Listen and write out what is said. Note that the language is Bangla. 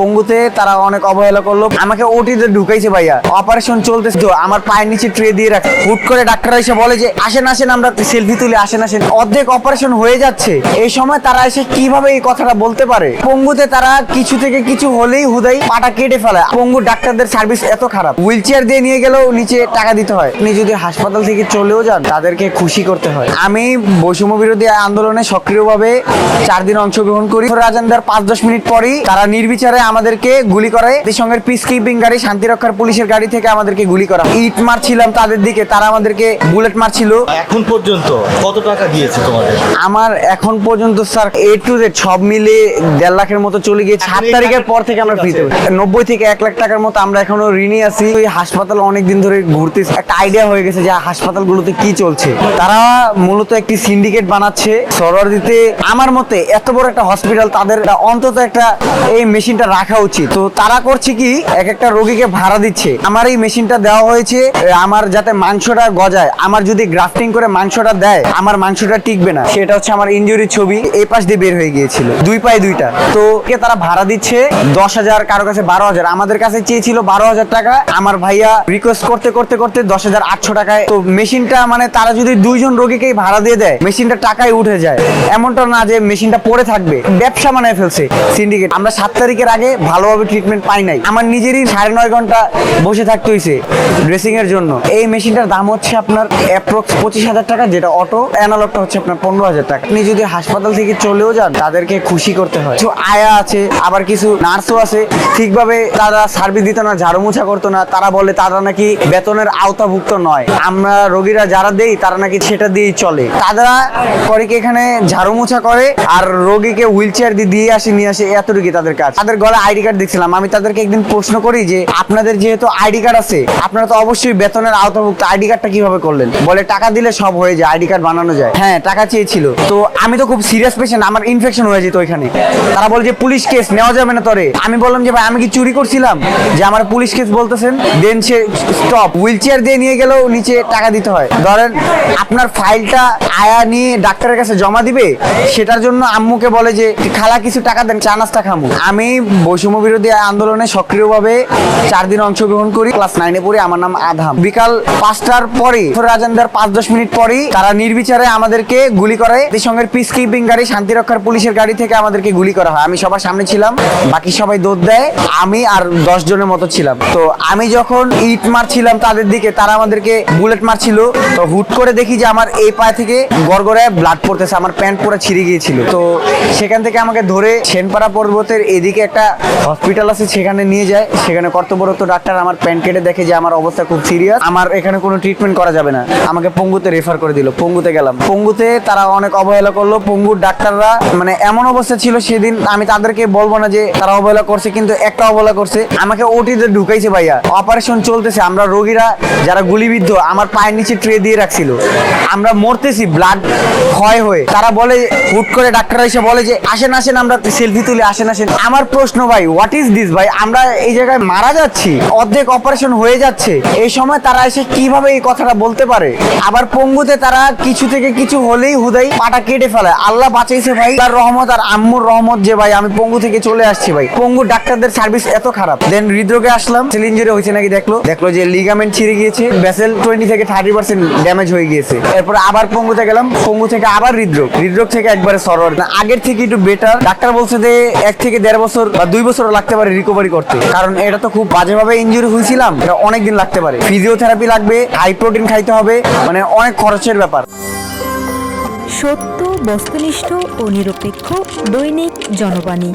পঙ্গুতে তারা অনেক অবহেলা করল। আমাকে ওটিতে ঢুকাইছে ভাইয়া। অপারেশন চলতেছে। আমার পায়ের নিচে ট্রে দিয়ে রাখে। হুট করে ডাক্তার এসে বলে যে, আসেন আসেন, আমরা সেলফি তুলে আসেন আসেন। অর্ধেক অপারেশন হয়ে যাচ্ছে। এই সময় তারা এসে কীভাবে এই কথাটা বলতে পারে? পঙ্গুতে তারা কিছু থেকে কিছু হলেই হুদাই পাটা কেটে ফেলে পঙ্গু ডাক্তারদের সার্ভিস এত খারাপ। হুইল চেয়ার দিয়ে নিয়ে গেলেও নিচে টাকা দিতে হয়। আপনি যদি হাসপাতাল থেকে চলেও যান, তাদেরকে খুশি করতে হয়। আমি বৈষম্য বিরোধী আন্দোলনে সক্রিয়ভাবে চার দিন অংশগ্রহণ করি। রাজান দেওয়ার পাঁচ দশ মিনিট পরেই তারা নির্বিচারে আমাদেরকে গুলি করে। জাতিসংঘের পিস কিপিং গাড়ি শান্তিরক্ষার পুলিশের গাড়ি থেকে আমাদেরকে গুলি করা। ইট মারছিলাম তাদের দিকে তারা আমাদেরকে বুলেট মারছিল। এখন পর্যন্ত কত টাকা দিয়েছে তোমাদের? আমার এখন পর্যন্ত স্যার এ টু জেড সব মিলে দেড় লাখের মতো চলে গিয়েছে। সাত তারিখের পর থেকে আমরা ফ্রিতে নব্বই থেকে এক লাখ টাকার মতো আমরা এখনও ঋণী আছি। ওই হাসপাতাল অনেক দিন ধরে ঘুরতে একটা আইডিয়া হয়ে গেছে যে হাসপাতালগুলোতে কি চলছে। তারা মূলত একটি সিন্ডিকেট বানাচ্ছে। সরোয়ার দিতে আমার মতে এত বড় একটা হসপিটাল তাদের অন্তত একটা এই মেশিনটা রাখা উচিত। তো তারা করছে কি, এক একটা রোগীকে ভাড়া দিচ্ছে। আমার এই মেশিনটা দেওয়া হয়েছে আমার যাতে মাংসটা গজায়। আমার যদি গ্রাফটিং করে মাংসটা দেয়, আমার মাংসটা টিকবে না। সেটা হচ্ছে আমার ইনজুরি ছবি, এই পাশ দিয়ে বের হয়ে গিয়েছিল। দুই পায়ে দুইটা। তো কে তারা ভাড়া দিচ্ছে দশ হাজার, কারও কাছে বারো হাজার। আমাদের কাছে চেয়েছিল বারো হাজার টাকা। আমার ভাইয়া রিকোয়েস্ট করতে করতে করতে দশ হাজার আটশো টাকায়। তো মেশিনটা মানে তারা যদি দুইজন রোগীকেই ভাড়া দিয়ে দেয়, মেশিনটা টাকায় উঠে যায়। এমনটা না যে মেশিনটা পড়ে থাকবে। ব্যবসা বানায় ফেলছে সিন্ডিকেট আমরা সাত তারিখের আগে ভালোভাবে ট্রিটমেন্ট পাই নাই। আমার নিজেরই সাড়ে নয় ঘণ্টা বসে থাকতে হয়েছে ড্রেসিং এর জন্য। এই মেশিনটার দাম হচ্ছে আপনার অ্যাপ্রক্স পঁচিশ হাজার টাকা, যেটা অটো অ্যানালগটা হচ্ছে আপনার পনেরো হাজার টাকা। আপনি যদি হাসপাতাল থেকে চলেও যান, তাদেরকে খুশি করতে হয়। কিছু আয়া আছে, আবার কিছু নার্সও আছে, ঠিকভাবে তারা সার্ভিস দিত না, ঝাড়ু মোছা করতো না। তারা বলে, তারা নাকি বেতনের আওতাভুক্ত নয়। আমরা রোগীরা যারা দেই, তারা নাকি সেটা দিয়েই চলে। তারা করে কি এখানে ঝাড়ু মোছা করে, আর রোগীকে হুইল চেয়ার দিয়ে দিয়ে আসে, নিয়ে আসে এতটুকু তাদের কাজ। তাদের গলা আইডি কার্ড দেখছিলাম। আমি তাদেরকে একদিন প্রশ্ন করি যে, আপনাদের যেহেতু আইডি কার্ড আছে, আপনারা তো অবশ্যই বেতনের আওতাভুক্ত আইডি কার্ডটা কীভাবে করলেন? বলে টাকা দিলে সব হয়ে যায়, আইডি কার্ড বানানো যায়। হ্যাঁ টাকা চেয়েছিল। তো আমি তো খুব সিরিয়াস পেশেন্ট আমার ইনফেকশন হয়ে যেত ওইখানে। তারা বলে যে, পুলিশ কেস নেওয়া যাবে না তোরে। আমি বললাম যে, ভাই, আমি কি চুরি করছিলাম? যে, আমার পুলিশ কেস বলতেছেন দেন সে স্টপ হুইল চেয়ার দিয়ে নিয়ে গেলেও নিচে টাকা দিতে হয়। ধরেন, আপনার ফাইলটা আয়া নিয়ে ডাক্তারের কাছে জমা দিবে, সেটার জন্য আম্মুকে বলে যে, খালা, কিছু টাকা দেন, চা নাস্তা খামু। আমি বৈষম্য বিরোধী আন্দোলনে সক্রিয়ভাবে চার দিন অংশগ্রহণ করি। ক্লাস নাইনে পড়ি আমার নাম আধাম বিকাল পাঁচটার পরে রাজান দেওয়ার পাঁচ দশ মিনিট পরেই তারা নির্বিচারে আমাদেরকে গুলি করে। জাতিসংঘের পিস কিপিং গাড়ি শান্তিরক্ষার পুলিশের গাড়ি থেকে আমাদেরকে গুলি করা হয়। আমি সবার সামনে ছিলাম, বাকি সবাই দৌড় দেয়। আমি আর দশ জনের মতো ছিলাম। তো আমি যখন ইট মারছিলাম তাদের দিকে, তারা আমাদেরকে বুলেট মারছিল। তো হুট করে দেখি যে আমার এই পায়ে থেকে গড়গড়ায় ব্লাড পড়তেছে, আমার প্যান্ট পুরো ছিঁড়ে গিয়েছিল। তো সেখান থেকে আমাকে ধরে সেনপাড়া পর্বতের এদিকে একটা হসপিটাল আছে, সেখানে নিয়ে যায়। সেখানে কর্তব্যরত ডাক্তার আমার প্যান্ট কেটে দেখে যে আমার অবস্থা খুব সিরিয়াস। আমার এখানে কোনো ট্রিটমেন্ট করা যাবে না। আমাকে পঙ্গুতে রেফার করে দিল। পঙ্গুতে গেলাম। পঙ্গুতে তারা অনেক অবহেলা করল। পঙ্গুর ডাক্তাররা মানে এমন অবস্থা ছিল সেদিন, আমি তাদেরকে বলব না যে তারা অবহেলা করছে, কিন্তু একটা অবহেলা করছে। আমাকে ওটিতে ঢুকাইছে ভাইয়া। অপারেশন চলতেছে। আমরা রোগীরা যারা গুলিবিদ্ধ, আমার পায়ের নিচে ট্রে দিয়ে রাখছিল। আমরা মরতেছি ব্লাড ক্ষয় হয়ে। তারা বলে, হুট করে ডাক্তার এসে বলে যে, আসেন আসেন, আমরা সেলফি তুলে, আসেন আসেন। আমার প্রশ্ন ভাই হোয়াট ইজ দিস ভাই? আমরা এই জায়গায় মারা যাচ্ছি অর্ধেক অপারেশন হয়ে যাচ্ছে। এই সময় তারা এসে কীভাবে এই কথাটা বলতে পারে? আবার পঙ্গুতে তারা কিছু থেকে কিছু হলেই হুদাই পাটা কেটে ফেলে। আল্লাহ বাঁচাইছে ভাই তার রহমত আর আম্মুর রহমত যে ভাই আমি পঙ্গু থেকে চলে আসছি ভাই। পঙ্গু ডাক্তারদের সার্ভিস এত খারাপ। দেন হৃদরোগে আসলাম সেল ইঞ্জুরি হয়েছে নাকি দেখল? দেখল যে লিগামেন্ট ছিঁড়ে গিয়েছে ভেসেল টোয়েন্টি থেকে থার্টি পার্সেন্ট ড্যামেজ হয়ে গিয়েছে। এরপর আবার পঙ্গুতে গেলাম পঙ্গু থেকে আবার হৃদরোগ। হৃদরোগ থেকে একবারে না, আগের থেকে একটু বেটার ডাক্তার বলছে যে এক থেকে দেড় বছর বা দুই বছর লাগতে পারে রিকভারি করতে। কারণ এটা তো খুব বাজেভাবে ইঞ্জুরি হয়েছিলাম, এটা অনেক দিন লাগতে পারে। ফিজিওথেরাপি লাগবে হাই প্রোটিন খাইতে হবে মানে অনেক খরচের ব্যাপার। সত্য, বস্তুনিষ্ঠ ও নিরপেক্ষ দৈনিক জনবাণী।